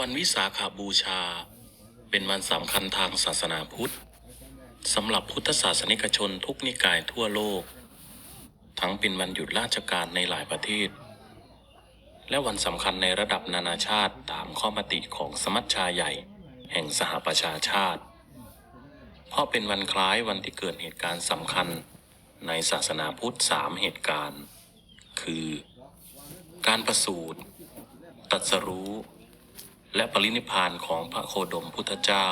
วันวิสาขาบูชา เป็นวันสำคัญทางศาสนาพุทธสำหรับพุทธศาสนิกชนทุกนิกายทั่วโลก ทั้งเป็นวันหยุดราชการในหลายประเทศ และวันสำคัญในระดับนานาชาติตามข้อมติของสมัชชาใหญ่แห่งสหประชาชาติ เพราะเป็นวันคล้ายวันที่เกิดเหตุการณ์สำคัญในศาสนาพุทธสามเหตุการณ์ คือ การประสูติตรัสรู้ และปรินิพานของพระโคดมพุทธเจ้า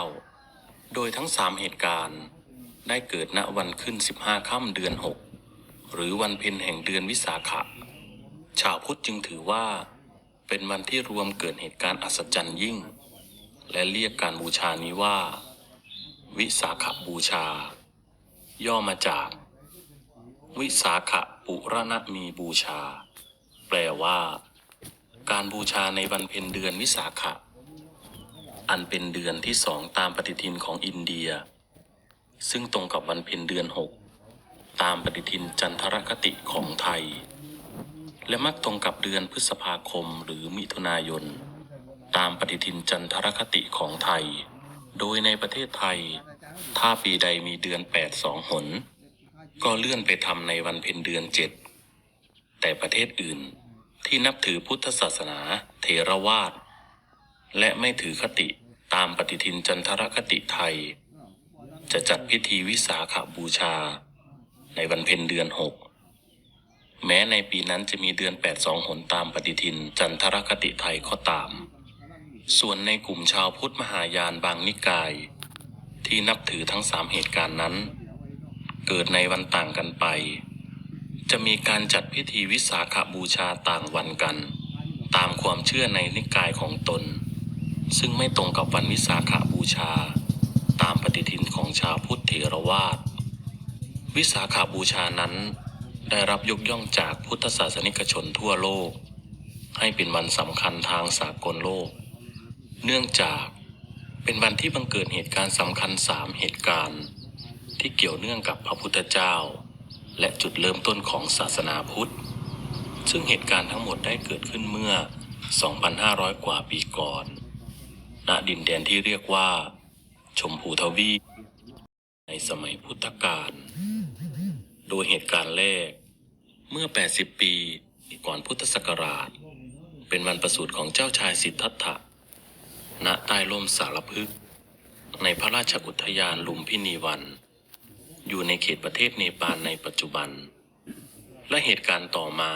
โดยทั้งสามเหตุการณ์ได้เกิดณวันขึ้น15ค่ำเดือน6หรือวันเพ็ญแห่งเดือนวิสาขะ ชาวพุทธจึงถือว่า เป็นวันที่รวมเกิดเหตุการณ์อัศจรรย์ยิ่ง และเรียกการบูชานี้ว่า วิสาขบูชา ย่อมาจาก วิสาขปุรณมีบูชา แปลว่า การบูชาในวันเพ็ญเดือนวิสาขะ อันเป็นเดือนที่สองตามปฏิทินของอินเดีย ซึ่งตรงกับวันเพ็ญเดือนหกตามปฏิทินจันทรคติของไทย และมักตรงกับเดือนพฤษภาคมหรือมิถุนายน ตามปฏิทินจันทรคติของไทย โดยในประเทศไทย ถ้าปีใดมีเดือนแปดสองหน ก็เลื่อนไปทำในวันเพ็ญเดือนเจ็ดแต่ประเทศอื่นที่นับถือพุทธศาสนาเทรวาสและไม่ถือคติ ตามปฏิทินจันทรคติไทย จะจัดพิธีวิสาขาบูชา ในวันเพ็ญเดือนหกแม้ในปีนั้นจะมีเดือนแปดสองหนตามปฏิทินจันทรคติไทยก็ตาม ส่วนในกลุ่มชาวพุทธมหายานบางนิกาย ที่นับถือทั้งสามเหตุการณ์นั้น เกิดในวันต่างกันไป จะมีการจัดพิธีวิสาขาบูชาต่างวันกัน ตามความเชื่อในนิกายของตน ซึ่งไม่ตรงกับวันวิสาขาบูชา ตามปฏิทินของชาวพุทธเถรวาท วิสาขาบูชานั้น ได้รับยกย่องจากพุทธศาสนิกชนทั่วโลก ให้เป็นวันสำคัญทางสากลโลก เนื่องจากเป็นวันที่บังเกิดเหตุการณ์สำคัญสามเหตุการณ์ ที่เกี่ยวเนื่องกับพระพุทธเจ้า และจุดเริ่มต้นของศาสนาพุทธ ซึ่งเหตุการณ์ทั้งหมดได้เกิดขึ้นเมื่อ 2,500 กว่าปีก่อน ณดินแดนที่เรียกว่า ชมพูทวีปในสมัยพุทธกาล โดยเหตุการณ์แรก เมื่อ 80 ปีก่อนพุทธศักราช เป็นวันประสูติของเจ้าชายสิทธัตถะ ณ ใต้ร่มสารพฤกในพระราชอุทยานลุมพินีวัน อยู่ในเขตประเทศเนปาลในปัจจุบัน และเหตุการณ์ต่อมา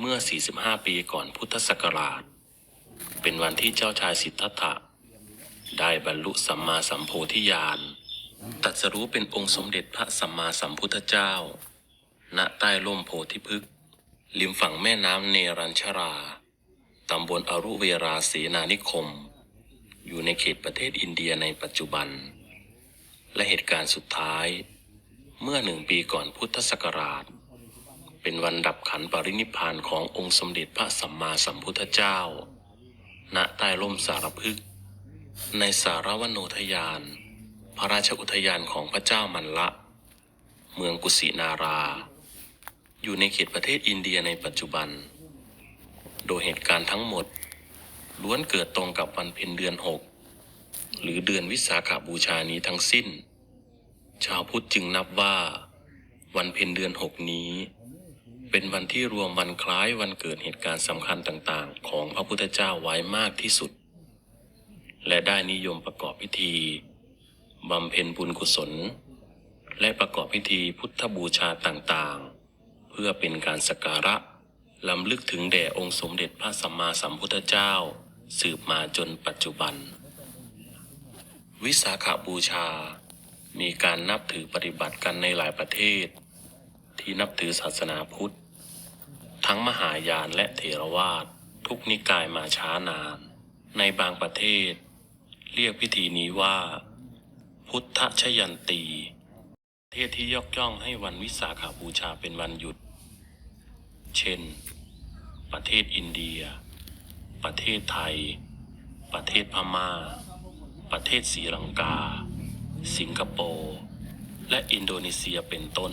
เมื่อ 45 ปีก่อนพุทธศักราช เป็นวันที่เจ้าชายสิทธัตถะ ได้บรรลุสัมมาสัมโพธิญาณตรัสรู้เป็นองค์สมเด็จพระสัมมาสัมพุทธเจ้า ณ ใต้ร่มโพธิพฤกษ์ริมฝั่งแม่น้ำเนรัญชรา ตำบลอรุเวราเสนานิคม อยู่ในเขตประเทศอินเดียในปัจจุบัน และเหตุการณ์สุดท้าย เมื่อหนึ่งปีก่อนพุทธศักราช เป็นวันดับขันปรินิพานขององค์สมเด็จพระสัมมาสัมพุทธเจ้า ณใต้ร่มสารพฤกในสารวโนทยาน พระราชอุทยานของพระเจ้ามันละ เมืองกุสินารา อยู่ในเขตประเทศอินเดียในปัจจุบัน โดยเหตุการณ์ทั้งหมด ล้วนเกิดตรงกับวันเพ็ญเดือนหกหรือเดือนวิสาขาบูชานี้ทั้งสิ้น ชาวพุทธจึงนับว่า วันเพ็ญเดือนหกนี้ เป็นวันที่รวมวันคล้ายวันเกิดเหตุการณ์สำคัญต่างๆ ของพระพุทธเจ้าไว้มากที่สุด และได้นิยมประกอบพิธีบำเพ็ญบุญกุศล และประกอบพิธีพุทธบูชาต่างๆ เพื่อเป็นการสักการะลำลึกถึงแด่องค์สมเด็จพระสัมมาสัมพุทธเจ้า สืบมาจนปัจจุบัน วิสาขาบูชา มีการนับถือปฏิบัติกันในหลายประเทศ ที่นับถือศาสนาพุทธ ทั้งมหายานและเถรวาททุกนิกายมาช้านาน ในบางประเทศ เรียกพิธีนี้ว่า พุทธชยันตีประเทศที่ยกย่องให้วันวิสาขาบูชาเป็นวันหยุด เช่น ประเทศอินเดีย ประเทศไทย ประเทศพม่า ประเทศศรีลังกา สิงคโปร์ และอินโดนีเซียเป็นต้น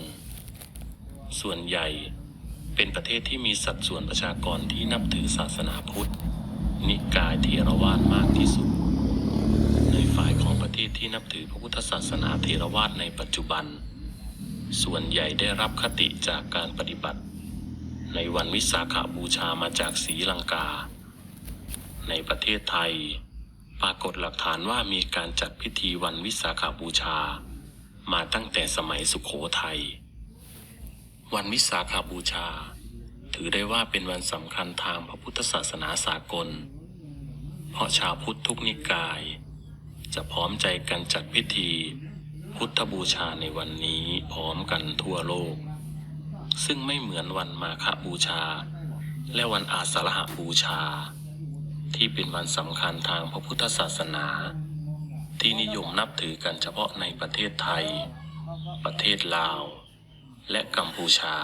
ส่วนใหญ่ เป็นประเทศที่มีสัดส่วนประชากรที่นับถือศาสนาพุทธ นิกายเทรวาสมากที่สุด ในฝ่ายของประเทศที่นับถือพระพุทธศาสนาเทรวาสในปัจจุบัน ส่วนใหญ่ได้รับคติจากการปฏิบัติ ในวันวิสาขาบูชามาจากศรีลังกา ในประเทศไทย ปรากฏหลักฐานว่ามีการจัดพิธีวันวิสาขาบูชา มาตั้งแต่สมัยสุขโขทัย วันวิสาขาบูชา ถือได้ว่าเป็นวันสำคัญทางพระพุทธศาสนาสากล เพราะชาวพุทธทุกนิกาย จะพร้อมใจกันจัดพิธี พุทธบูชาในวันนี้พร้อมกันทั่วโลก ซึ่งไม่เหมือนวันมาฆบูชา และวันอาสาฬหบูชา ที่เป็นวันสำคัญทางพระพุทธศาสนา ที่นิยมนับถือกันเฉพาะในประเทศไทย ประเทศลาว และกัมพูชา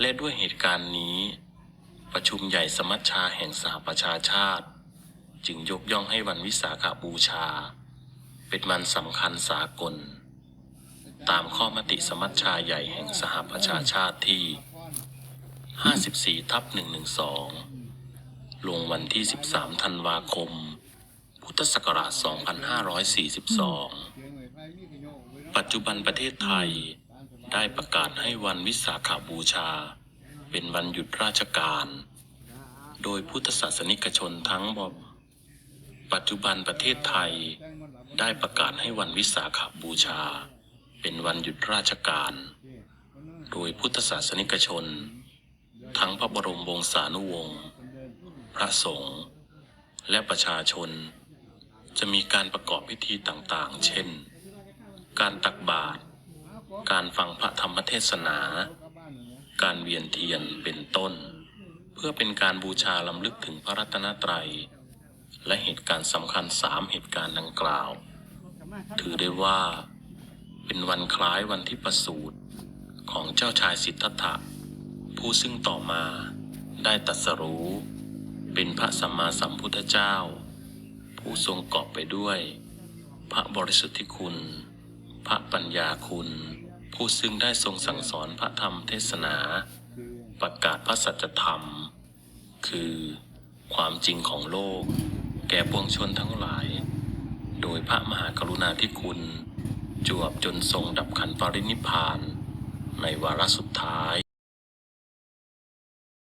และด้วยเหตุการณ์นี้ ประชุมใหญ่สมัชชาแห่งสหประชาชาติ จึงยกย่องให้วันวิสาขบูชา เป็นวันสำคัญสากล ตามข้อมติสมัชชาใหญ่แห่งสหประชาชาติที่ 54ทับ112 ลงวันที่ 13 ธันวาคม พุทธศักราช 2542 ปัจจุบันประเทศไทย ได้ประกาศให้วันวิสาขาบูชา เป็นวันหยุดราชการ โดยพุทธศาสนิกชนทั้งหมดปัจจุบันประเทศไทย ได้ประกาศให้วันวิสาขาบูชา เป็นวันหยุดราชการ โดยพุทธศาสนิกชน ทั้งพระบรมวงศานุวงศ์พระสงฆ์และประชาชน จะมีการประกอบพิธีต่างๆ เช่น การตักบาตร การฟังพระธรรมเทศนา การเวียนเทียนเป็นต้น เพื่อเป็นการบูชาลำลึกถึงพระรัตนตรัย และเหตุการณ์สำคัญสามเหตุการณ์ดังกล่าว ถือได้ว่า เป็นวันคล้ายวันที่ประสูติของเจ้าชายสิทธัตถะ ผู้ซึ่งต่อมาได้ตรัสรู้ เป็นพระสัมมาสัมพุทธเจ้า ผู้ทรงกอบไปด้วย พระบริสุทธิคุณ พระปัญญาคุณ ผู้ซึ่งได้ทรงสั่งสอนพระธรรมเทศนา ประกาศพระสัจธรรม คือ ความจริงของโลก แก่ปวงชนทั้งหลาย โดยพระมหากรุณาธิคุณ จวบจนทรงดับขันปรินิพพาน ในวาระสุดท้าย